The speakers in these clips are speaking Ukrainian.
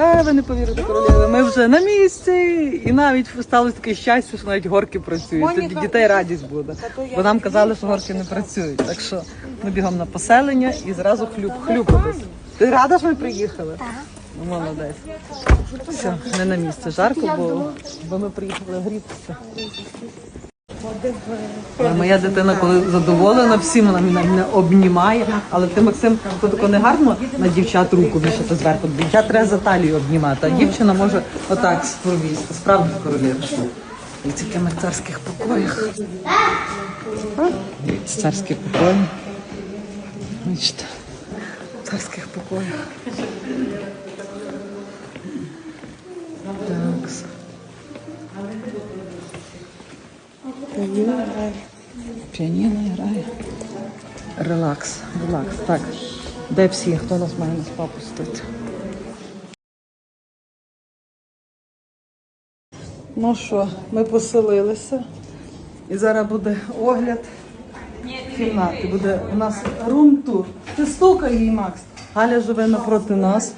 Е, ви не повірите, королеви. Ми вже на місці, і навіть сталося таке щастя, що навіть горки працюють. Тоді дітей радість буде. Бо нам казали, що горки не працюють. Так що ми бігом на поселення і зразу хлюп хлюпатись. Ти рада, що ми приїхали? Так. Ну, молодець. Все, не на місці. Жарко, бо, бо ми приїхали грітися. Е, Моя дитина, коли задоволена, всім вона мене, обнімає. Але ти, Максим, то тако не гарно на дівчат руку вішати зверху. Дівчат треба за талію обнімати, а дівчина може отак спровісти. Справді королева. І це в царських покоях. Царські покої. Бачите, в царських покоях. Так. Піаніно грає. Релакс, релакс. Так. Де всі? Хто нас має на спа пустити? Ну що, ми поселилися. І зараз буде огляд кімнати. Буде у нас рум-тур. Ти стукай їй, Макс. Галя живе напроти нас.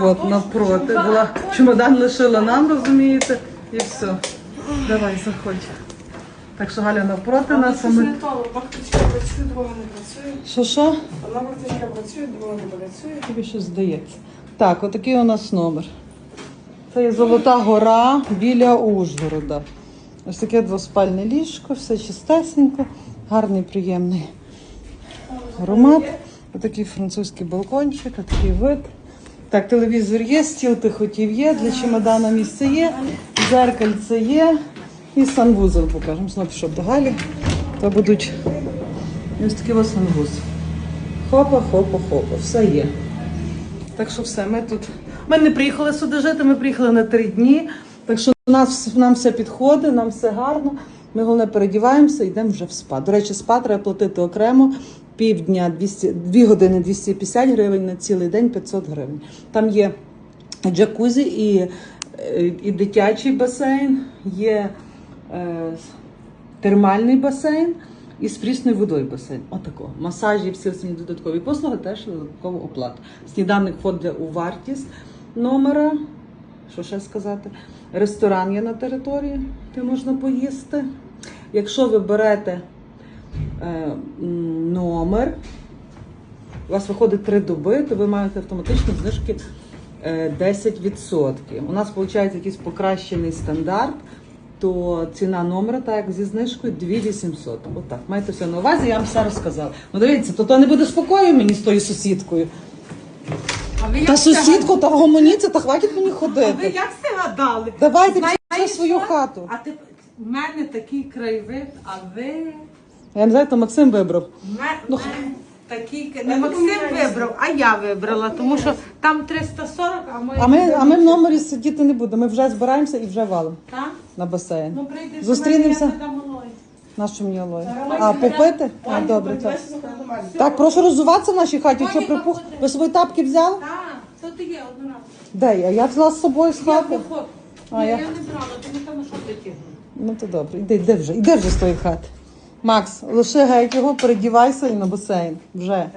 От, навпроти. Була чемодан лишила нам, розумієте? І все. Давай, заходь. Так що Галя навпроти нас, а ми. То, працює, друга не працює. Що що? Одна бактичка працює, друга не працює. Тобі щось здається. Так, отакий у нас номер. Це є Золота гора біля Ужгорода. Ось таке двоспальне ліжко, все чистесенько, гарний, приємний аромат. Отакий французький балкончик, отакий вид. Так, телевізор є, стіл ти хотів є, для чемодана місце є, дзеркальце є і санвузол покажемо. Знову пішов до Галі. То будуть ось такий ось санвуз. Хопа, хопа, хопа, все є. Так що все, ми тут. Ми не приїхали сюди жити, ми приїхали на три дні. Так що нас, нам все підходить, нам все гарно. Ми головне передіваємося, йдемо вже в спа. До речі, спа треба платити окремо. Півдня 200, 2 години 250 гривень, на цілий день 500 гривень. Там є джакузі і, е, і дитячий басейн, є термальний басейн і з прісною водою басейн. Отако. Масажі, всі всі додаткові послуги теж додаткову оплату. Сніданок входить у вартість номера. Що ще сказати? Ресторан є на території, де можна поїсти. Якщо ви берете е, номер, у вас виходить три доби, то ви маєте автоматично знижки е, 10%. У нас виходить якийсь покращений стандарт, то ціна номера, так як зі знижкою, 2800. Отак. Маєте все на увазі, я вам все розказала. Ну дивіться, то, то не буде спокою мені з тою сусідкою. А ви Та сусідку, та гомоніться, та хватить мені А ви ходити. як це гадали? Давайте пішли в свою хату. А ти в мене такий краєвид, а ви Я не знаю, то Максим вибрав. в мене такий не Максим вибрав, а я вибрала, тому що там 340, а ми А ми, а ми в номері сидіти не будемо. Ми вже збираємося і вже валимо Так? на басейн. Ну прийдеш Зустрінемося. На що мені алоє? А, попити? А, добре, так. Так, прошу розуватися в нашій хаті, що припух. Ви свої тапки взяли? Так, то ти є одна раз. Де я? Я взяла з собою з Я хати. А, я- я не брала, тому там що таке. Ну то добре, іди, іди вже, іди вже з тої хати. Макс, лише геть його, передівайся і на басейн. Вже.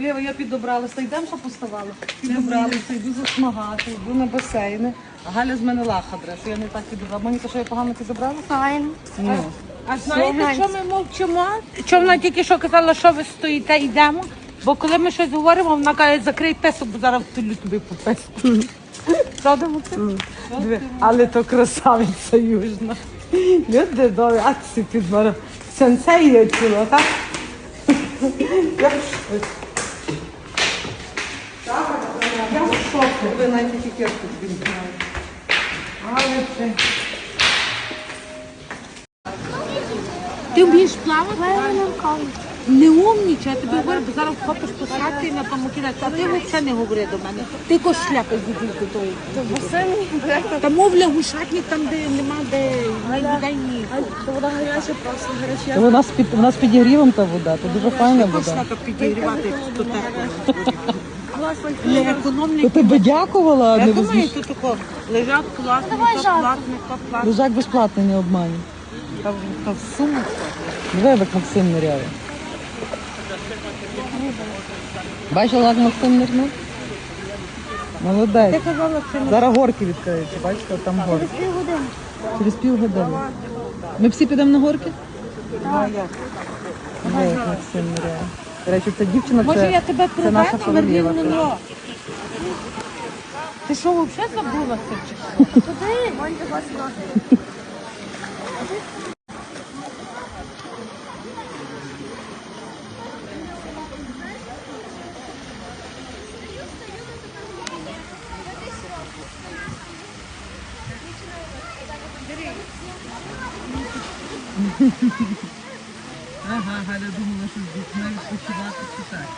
Лєва, я підобралася, йдемо, що поставала. Підобралася, йду засмагати, йду на басейни. А Галя з мене лаха що я не так підобрала. Моніка, що я погано підобрала? Файн. Ну. А знаєте, що ми мовчимо? Що вона тільки що казала, що ви стоїте, йдемо? Бо коли ми щось говоримо, вона каже, закрий песок, бо зараз втулю тобі по песку. Правда? Диви, Але то красавиця южна. Люди добрі, а це підбора. Сенсей ціла, так? Я в шоку. Ви навіть не знаєте. Але це... Ти вмієш плавати? Не умнічай, я тобі говорю, бо зараз вхопиш посадки і на тому кінець. А ти взагалі не говори до мене. Ти якось шляпа звідти до тої. Там мов лягушатник, там де нема де людей, ні. Вода гаряча, просто гаряча. У нас під у нас підігрівом та вода, то дуже файна вода. Шляпа підігрівати, то тепло. То ти би дякувала, а Я не думаю, візьмеш. тут тако то платно, то платно. Лежак безплатний, не обманюй. Та, та в суму. Диви, як Максим ниряє. Бачила, як Максим нирнув? Молодець. Ти казала, що не Зараз горки відкриються, бачите, там горки. Через півгодини. Ми всі підемо на горки? знаю, як. Максим. До речі, ця дівчина Може це, я тебе це наша приведу на рівно? Ти що, взагалі забулася? чи що? Туди, вон його ноги. Ага, Галя думала, що з дітьми відпочивати чи так.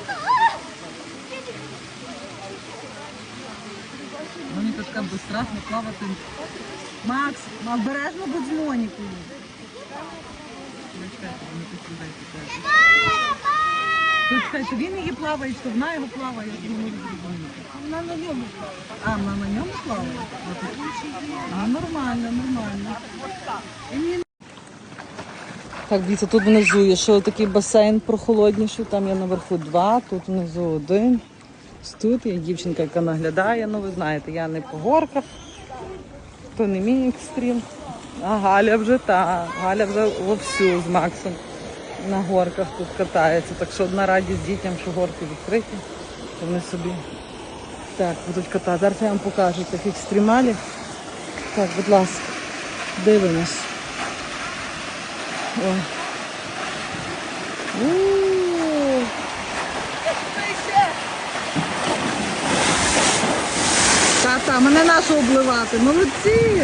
Моніка така безстрашно плавати. Макс, обережно будь з Монікою. Чекайте, вони тут людей покажуть. Тут чекайте, він її плаває, що вона його плаває, я не можу зрозуміти. Вона на ньому. плаває. А, вона на ньому плаває? А, а нормально, нормально. Так, дивіться, тут внизу є ще такий басейн прохолодніший, там є наверху два, тут внизу один. Ось Тут є дівчинка, яка наглядає. Ну, ви знаєте, я не по горках, то не мій екстрім. А Галя вже та, Галя вже вовсю з Максом на горках тут катається. Так що одна радість дітям, що горки відкриті, вони собі так будуть катати. Зараз я вам покажу цих екстремалів. Так, будь ласка, дивимось. Ой. У. Та-та, мене нашу обливати. Молодці.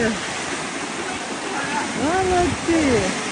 Молодці.